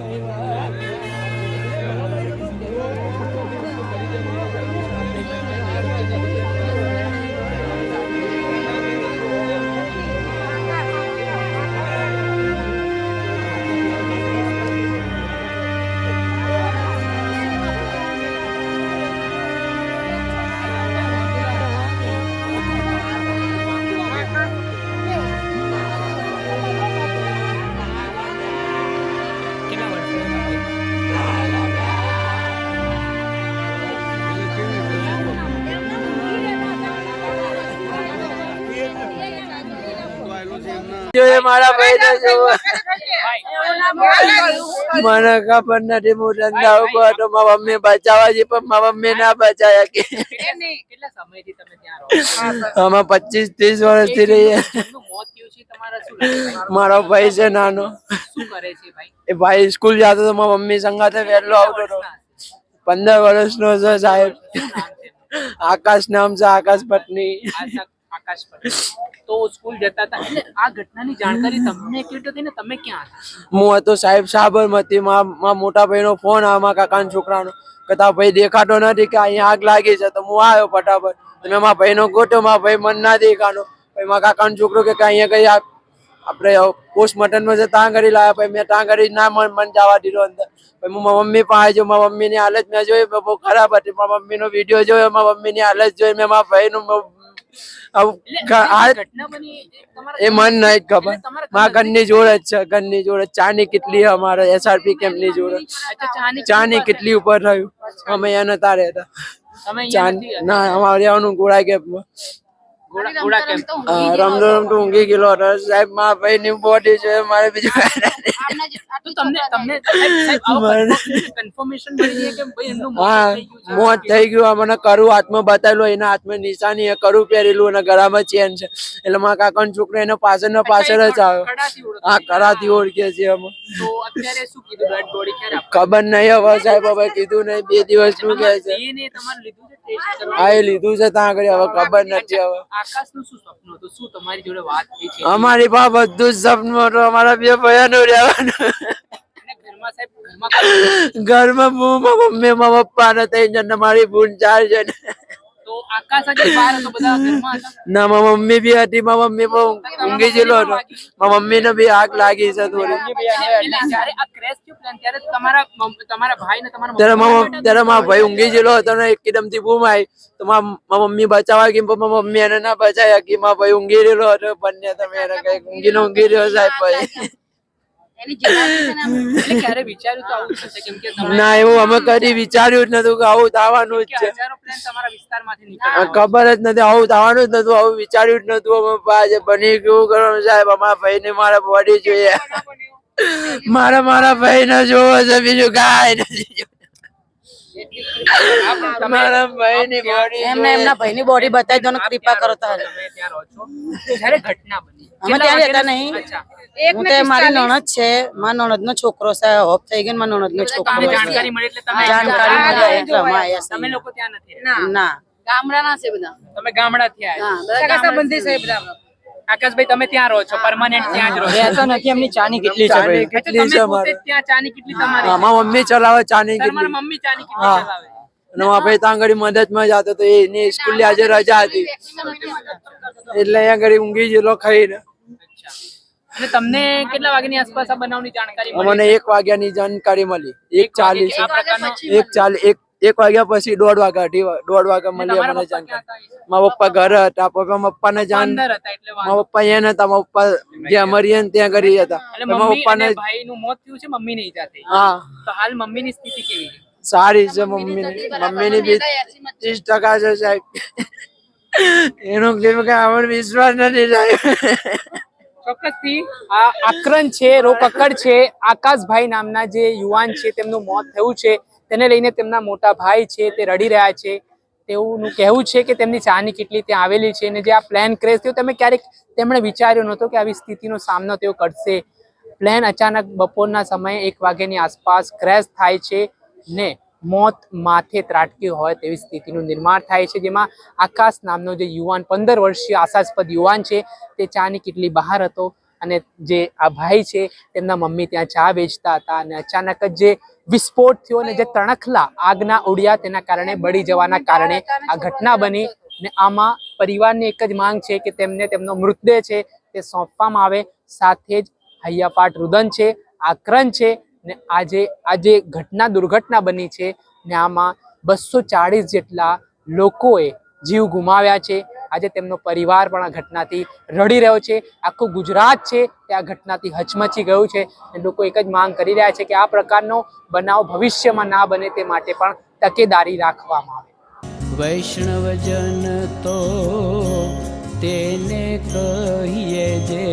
Amen. જોઈએ મારા જોવા મને ખબર નથી હું ધંધા ઉપર હતો મારા મમ્મી બચાવવા છે પણ મારા મમ્મી ના બચાયા કે. કેટલા સમયથી તમે ત્યાં રહો? છો? અમે પચીસ ત્રીસ વર્ષથી રહીએ. જેમનું મોત થયું છે તમારા શું લાગે? મારો ભાઈ છે નાનો. શું કરે છે ભાઈ? એ ભાઈ સ્કૂલ જતો તો મારા મમ્મી સંગાતે વહેલો આવતો હતો. પંદર વર્ષ નો છે સાહેબ? આકાશ નામ છે આકાશ પત્ની. આકાશ પટેલ તો સ્કૂલ જતા હતા. એટલે આ ઘટનાની જાણકારી તમને કેટલી હતી ને તમે ક્યાં હતા? હું હતો સાહેબ સાબરમતી. માં મોટા ભાઈનો ફોન મારા કાકાના છોકરાનો. કે તારો ભાઈ દેખાતો નથી કે અહીંયા આગ લાગી છે. તો હું આવ્યો ફટાફટ. તો મારા ભાઈનો ગોટો મારા ભાઈ મન ના દેખાનો ભાઈ મારા કાકાનો છોકરો કે અહીંયા કઈ આપણે પોસ્ટમોર્ટમમાં છે ત્યાં કરી લાવ્યા પછી મેં ત્યાં કરી ના મન મન જવા દીધો અંદર. પછી હું મારા મમ્મી પાસે જો મારા મમ્મીની હાલત મેં જોઈ. બહુ ખરાબ હતી. મારા મમ્મીનો વીડિયો જોયો. મારા મમ્મીની હાલત જોઈ. મેં મારા ભાઈનું એ મન નહીં ખબર. માં ઘરની જોડે જ છે ઘરની જોડે. ચા ચાની કેટલી અમારે એસઆરપી કેમ્પની જોડે? ચાની કેટલી ઉપર રહ્યું? અમે અહીંયા નતા રહેતા. ચા ના અમારે રહેવાનું ગોળા કેમ્પમાં રમતો રમતો ઊંઘી ગયેલો હતો. સાહેબ મારા ભાઈ ની બોડી છે મારે બીજું તમને તમને કન્ફર્મેશન મળી કે ભાઈ એમનું મોત હા થઈ ગયું થઈ ગયું. આ મને કરું હાથમાં બતાવેલું એના હાથમાં નિશાની એ કરું પહેરેલું અને ગળામાં ચેન છે. એટલે મારા કાકાનો છોકરો એનો પાછળ ને પાછળ જ આવ્યો ઓળખ હા કરાથી ઓળખીએ છીએ અમે તો અત્યારે શું કીધું ડેડ બોડી ક્યારે આપશે? ખબર નહીં હવે સાહેબ હવે કીધું નહીં. બે દિવસનું કહે છે. DNA તમારે લીધું છે ટેસ્ટ કરવા આ એ લીધું છે ત્યાં આગળ. હવે ખબર નથી હવે. આકાશનું શું સપનું હતું? શું તમારી જોડે વાત થઈ છે? અમારી પાસે બધું જ સપનું હતું. અમારા બે ભાઈઓનું રહેવાનું. ઘરમાં મમ્મી મા પપ્પા ને ત્રણ જણ મારી ભૂલ ચાર જણ. ના મારા મમ્મી બી હતી મારા મમ્મી બહુ ઊંઘી ગયેલો હતો. મારા મમ્મી ને બી આગ લાગી છે થોડી. ત્યારે તમારા ભાઈ ને તમારા ત્યારે મારા ભાઈ ઊંઘી ગયેલો હતો ને એકદમથી બૂમ આવી. તો મારા મમ્મી બચાવવા ગઈ પણ મારા મમ્મી એને ના બચાવ્યા કે મારા ભાઈ ઊંઘી રહેલો હતો. બંને તમે એને કઈ ઊંઘી ને ઊંઘી રહ્યો સાહેબ ભાઈ. ના એવું અમે કદી વિચાર્યું જ નતું કે આવું થવાનું જ છે. ખબર જ નથી આવું થવાનું જ નતું આવું વિચાર્યું જ નતું. અમે આજે બની ગયું કરવાનું સાહેબ? અમારા ભાઈ ને મારા બોડી જોઈએ. મારા મારા ભાઈ ને જોવો છે બીજું કાંઈ નથી મારા ભાઈ ની બોડી એમને એમના ભાઈની બોડી બતાવી દો ને કૃપા કરો તો હાલે. તમે ત્યાં રહો છો. જ્યારે ઘટના બની. અમે ત્યાં રહેતા નહીં. હું તો મારી નણદ છે. મારા નણદ નો છોકરો છે. હોપ થઈ ગયો મારા નણદ નો છોકરો. જાણકારી મળી એટલે તમે જાણકારી મળી. એટલે અમે આયા તમે લોકો ત્યાં નથી. ના. ગામડાના છે બધા. તમે ગામડાથી આવ્યા સગા સંબંધી છે. બધા. આકાશભાઈ તમે ત્યાં રહો છો પરમાનન્ટ ત્યાં જ રહો છો. રહેતા નથી એમની ચાની કેટલી છે ભાઈ? કેટલી છે મારે ત્યાં ચાની કેટલી તમારી હા, મારા મમ્મી ચલાવે ચાની કેટલી. કેટલી મમ્મી ચાની કેટલી ચલાવે? અને મારા ભાઈ ત્યાં આગળ મદદમાં જતો તો એની સ્કૂલ આજે રજા હતી. એટલે અહીંયા આગળ ઊંઘી ગયેલો ખાઈને. અને તમને કેટલા વાગ્યાની આસપાસ આ બનાવની જાણકારી મળી? મને એક વાગ્યાની જાણકારી મળી. એક ચાલીસ. આ પ્રકારનો એક વાગ્યા પછી દોઢ વાગ્યા અઢી દોઢ વાગ્યા મળી મને પપ્પા જાણકારી હતા? મારા પપ્પા ઘર હતા પપ્પા પપ્પા ને જાણ હતા એટલે મારા પપ્પા એ નતા મારા પપ્પા જ્યાં મરીએ ને ત્યાં કરી હતા. એટલે મારા મમ્મી પપ્પાને ભાઈ નું મોત થયું છે મમ્મી નહીં જાતે. હા. તો હાલ મમ્મીની સ્થિતિ કેવી છે? મમ્મી ની મમ્મી ની બી ત્રીસ ટકા છે સાહેબ. એનો કેમ કે આપણે વિશ્વાસ નથી સાહેબ. ચોક્કસથી આ આક્રંદ છે રોકકડ છે આકાશભાઈ નામના જે યુવાન છે તેમનું મોત થયું છે. તેને લઈને તેમના મોટા ભાઈ છે, તે રડી રહ્યા છે. તેઓનું કહેવું છે કે તેમની ચાની કેટલી ત્યાં આવેલી છે અને જે આ પ્લેન ક્રેશ થયો, તમે ક્યારેક તેમણે વિચાર્યો નહોતો કે આવી સ્થિતિનો સામનો તેઓ કરશે. પ્લેન અચાનક બપોરના સમયે એક વાગ્યાની આસપાસ ક્રેશ થાય છે ને મોત માથે ત્રાટકી હોય તેવી સ્થિતિનું નિર્માણ થાય છે, જેમાં આકાશ નામનો જે યુવાન પંદર વર્ષીય આશાસ્પદ યુવાન છે, તે ચાની કેટલી બહાર હતો. અને જે આ ભાઈ છે, તેમના મમ્મી ત્યાં ચા વેચતા હતા અને અચાનક જ જે વિસ્ફોટ થયો અને જે તણખલા આગના ઉડ્યા તેના કારણે બળી જવાના કારણે આ ઘટના બની ને આમાં પરિવારની એક જ માંગ છે કે તેમને તેમનો મૃતદેહ છે તે સોંપવામાં આવે. સાથે જ હૈયાપાટ રુદન છે આક્રમ છે ને આજે આજે ઘટના દુર્ઘટના બની છે ને આમાં બસો ચાળીસ જેટલા લોકોએ જીવ ગુમાવ્યા છે. આજે તેમનો પરિવાર પણ આ ઘટનાથી રડી રહ્યો છે. આખું ગુજરાત છે તે આ ઘટનાથી હચમચી ગયું છે અને લોકો એક જ માંગ કરી રહ્યા છે કે આ પ્રકારનો બનાવ ભવિષ્યમાં ના બને તે માટે પણ તકેદારી રાખવામાં આવે. વૈષ્ણવજન તો તેને કહીએ જે